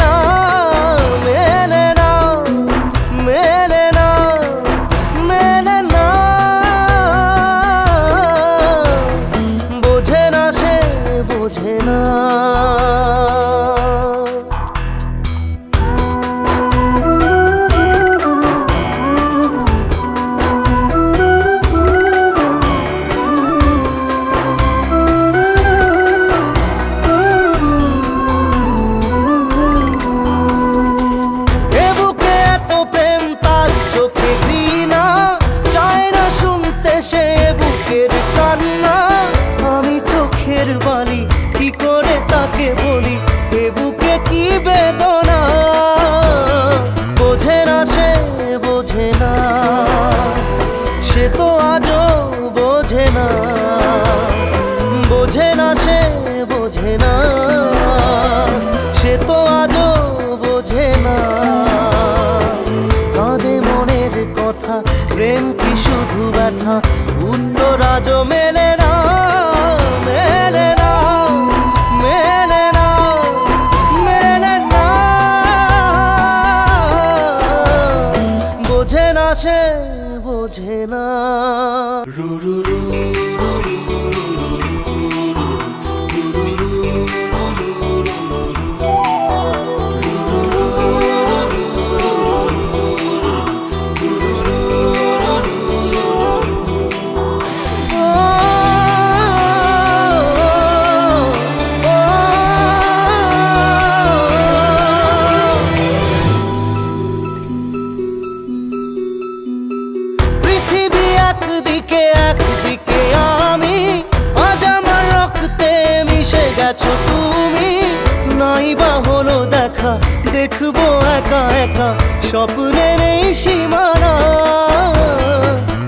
না। বলি বুকে কি বেদনা? বোঝে না সে, বোঝে না। সে তো আজও বোঝে না। বোঝে না সে, বোঝে না। সে তো বোঝে না। কাঁদে মনের কথা, প্রেম কি শুধু ব্যথা? উত্তর আজও মেলে না। মেলে না সে বোঝে না। রু রু রু। দেখব একা একা স্বপ্নের এই সীমানা।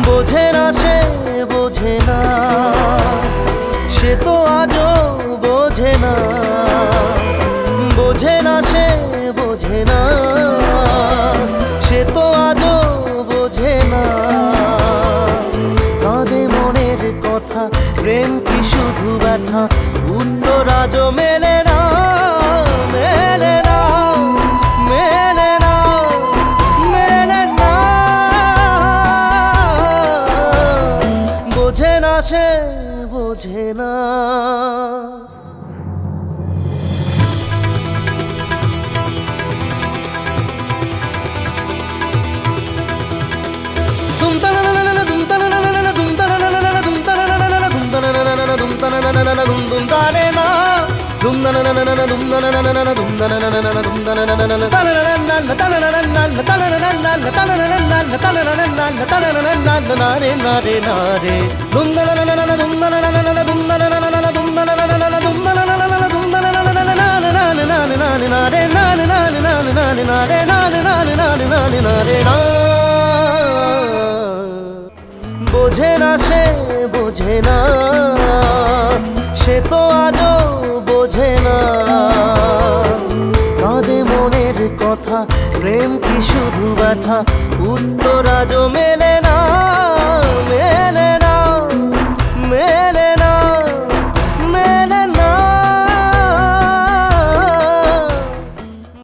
বোঝে না সে, বোঝে না। সে তো আজও বোঝে না। বোঝে না সে, বোঝে না। সে তো আজও বোঝে না। কাঁদে মনের কথা, প্রেম কি শুধু ব্যথা? উত্তর আজও মেলে মেলে বোঝে না সে বোঝে না। বোঝে না সে বোঝে না। প্রেম কি শুধু ব্যথা? উত্তরাজ মেলে